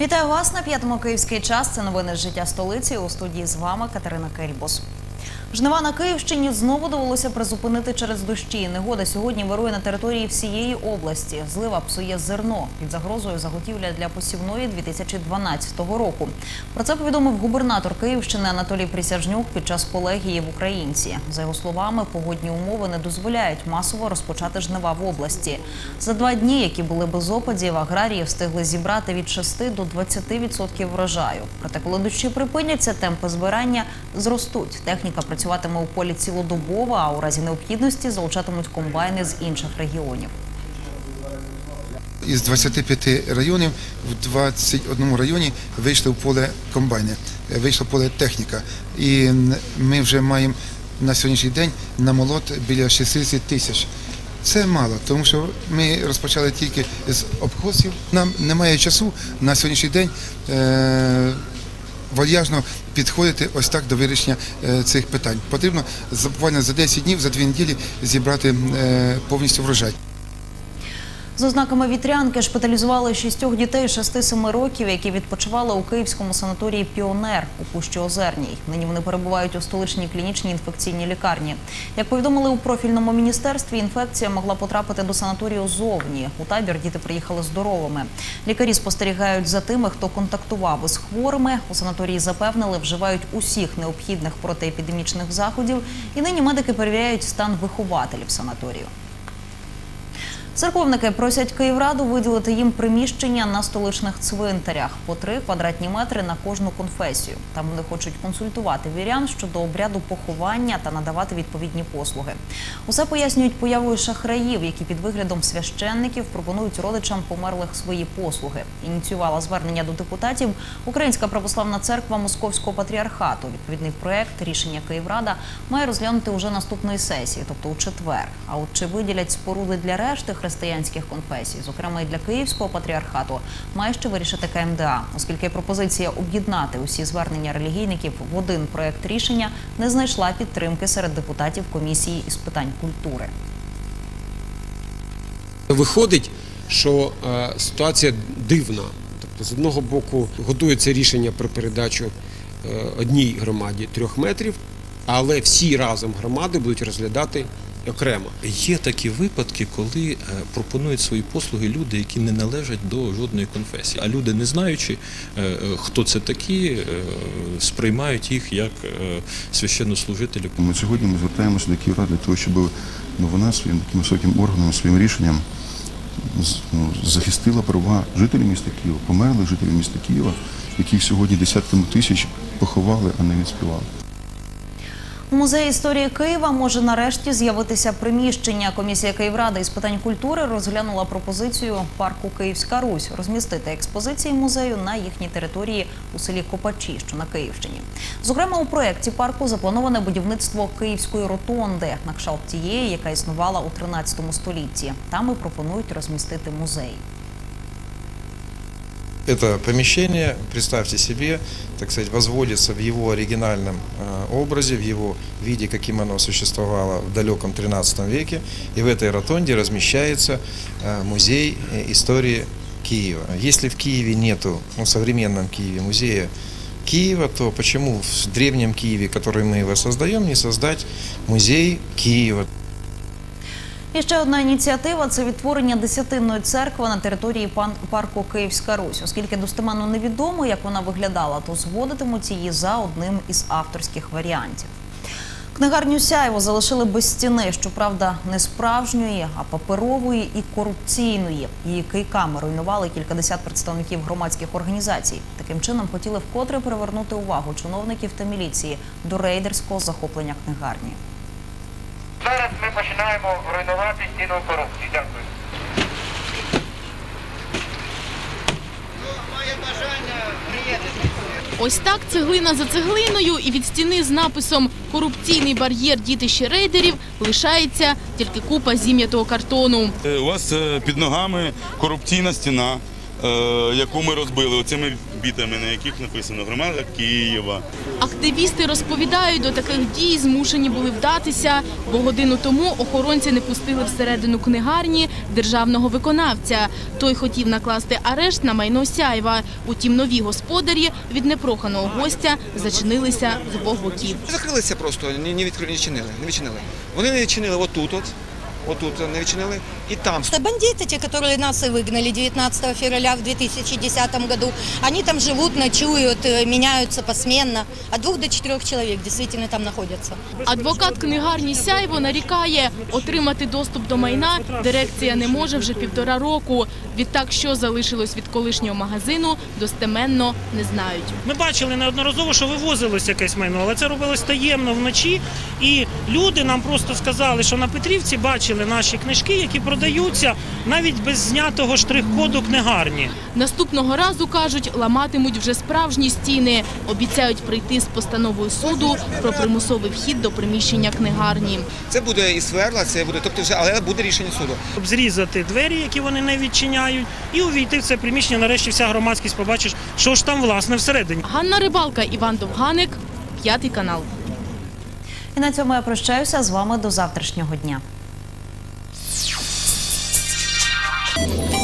Вітаю вас на п'ятому київський час. Це новини з життя столиці. У студії з вами Катерина Кельбус. Жнива на Київщині знову довелося призупинити через дощі. Негода сьогодні вирує на території всієї області. Злива псує зерно під загрозою заготівля для посівної 2012 року. Про це повідомив губернатор Київщини Анатолій Присяжнюк під час колегії в Українці. За його словами, погодні умови не дозволяють масово розпочати жнива в області. За два дні, які були без опадів, аграрії встигли зібрати від 6 до 20% врожаю. Проте, коли дощі припиняться, темпи збирання зростуть. Техніка працюватиме у полі цілодобово, а у разі необхідності залучатимуть комбайни з інших регіонів. Із 25 районів в 21 районі вийшли в поле комбайни, е, вийшла в поле техніка. І ми вже маємо на сьогоднішній день на молот біля 60 тисяч. Це мало, тому що ми розпочали тільки з обхозів. Нам немає часу на сьогоднішній день е- вальяжно підходити ось так до вирішення е, цих питань. Потрібно буквально за 10 днів, за 2 неділі зібрати е, повністю врожай. З ознаками вітрянки шпиталізували шістьох дітей 6-7 років, які відпочивали у київському санаторії Піонер у Пущі Озерній. Нині вони перебувають у столичній клінічній інфекційній лікарні. Як повідомили у профільному міністерстві, інфекція могла потрапити до санаторію зовні. У табір діти приїхали здоровими. Лікарі спостерігають за тими, хто контактував із хворими. У санаторії запевнили, вживають усіх необхідних протиепідемічних заходів. І нині медики перевіряють стан вихователів санаторію. Церковники просять Київраду виділити їм приміщення на столичних цвинтарях по три квадратні метри на кожну конфесію. Там вони хочуть консультувати вірян щодо обряду поховання та надавати відповідні послуги. Усе пояснюють появою шахраїв, які під виглядом священників пропонують родичам померлих свої послуги. Ініціювала звернення до депутатів Українська православна церква Московського патріархату. Відповідний проект рішення Київрада має розглянути уже наступної сесії, тобто у четвер. А от чи виділять споруди для решти християнських конфесій, зокрема і для Київського патріархату, має ще вирішити КМДА, оскільки пропозиція об'єднати усі звернення релігійників в один проект рішення не знайшла підтримки серед депутатів комісії із питань культури. Виходить, що е, ситуація дивна. Тобто, з одного боку, готується рішення про передачу е, одній громаді трьох метрів, але всі разом громади будуть розглядати окремо. Є такі випадки, коли е, пропонують свої послуги люди, які не належать до жодної конфесії. А люди, не знаючи, е, е, хто це такі, сприймають їх як священнослужителів. Ми сьогодні ми звертаємося до Київради для того, щоб ну, вона своїм таким високим органом, своїм рішенням ну, захистила права жителів міста Києва, померлих жителів міста Києва, яких сьогодні десятками тисяч поховали, а не відспівали. У музеї історії Києва може нарешті з'явитися приміщення. Комісія Київради із питань культури розглянула пропозицію парку Київська Русь розмістити експозиції музею на їхній території у селі Копачі, що на Київщині. Зокрема, у проєкті парку заплановане будівництво Київської ротонди на кшталт тієї, яка існувала у 13 столітті. Там і пропонують розмістити музей. Это помещение, представьте себе, так сказать, возводится в его оригинальном э, образе, в его виде, каким оно существовало в далеком 13 веке. И в этой ротонде размещается э, музей э, истории Киева. Если в Киеве нету, ну, в современном Киеве музея Киева, то почему в древнем Киеве, который мы его создаем, не создать музей Киева? І ще одна ініціатива це відтворення десятинної церкви на території парку Київська Русь. Оскільки достеменно невідомо, як вона виглядала, то зводитимуть її за одним із авторських варіантів. Книгарню Сяйво залишили без стіни, щоправда, не справжньої, а паперової і корупційної. Її кийками руйнували кількадесят представників громадських організацій. Таким чином хотіли вкотре привернути увагу чиновників та міліції до рейдерського захоплення книгарні. Зараз ми починаємо руйнувати стіну корупції. Дякую. Ось так цеглина за цеглиною і від стіни з написом Корупційний бар'єр дітище рейдерів лишається тільки купа зім'ятого картону. Е, У вас е, під ногами корупційна стіна. Е, яку ми розбили оцими бітами, на яких написано Громада Києва. Активісти розповідають, до таких дій змушені були вдатися, бо годину тому охоронці не пустили всередину книгарні державного виконавця. Той хотів накласти арешт на майно Сяєва. Утім, нові господарі від непроханого гостя зачинилися з обох боків. Закрилися просто, не, відкрили, не відчинили, не відчинили. Вони не відчинили отут, от, отут не відчинили, і там. Это бандиты, те, которые нас и выгнали 19 февраля в 2010 году. Они там живут, ночуют, э, меняются посменно. От двух до четырех человек действительно там находятся. Адвокат книгарні Сяйво нарікає, отримати доступ до майна дирекція не може вже півтора року. Відтак, що залишилось від колишнього магазину, достеменно не знають. Ми бачили неодноразово, що вивозилось якесь майно, але це робилось таємно вночі. І люди нам просто сказали, що на Петрівці бачили наші книжки, які продаються навіть без знятого штрих-коду книгарні. Наступного разу кажуть, ламатимуть вже справжні стіни. Обіцяють прийти з постановою суду про примусовий вхід до приміщення книгарні. Це буде і сверла, це буде, тобто вже, але буде рішення суду. Щоб зрізати двері, які вони не відчиняють, і увійти в це приміщення. Нарешті вся громадськість побачить, що ж там власне всередині. Ганна Рибалка, Іван Довганик, п'ятий канал. І на цьому я прощаюся з вами до завтрашнього дня. Thank you.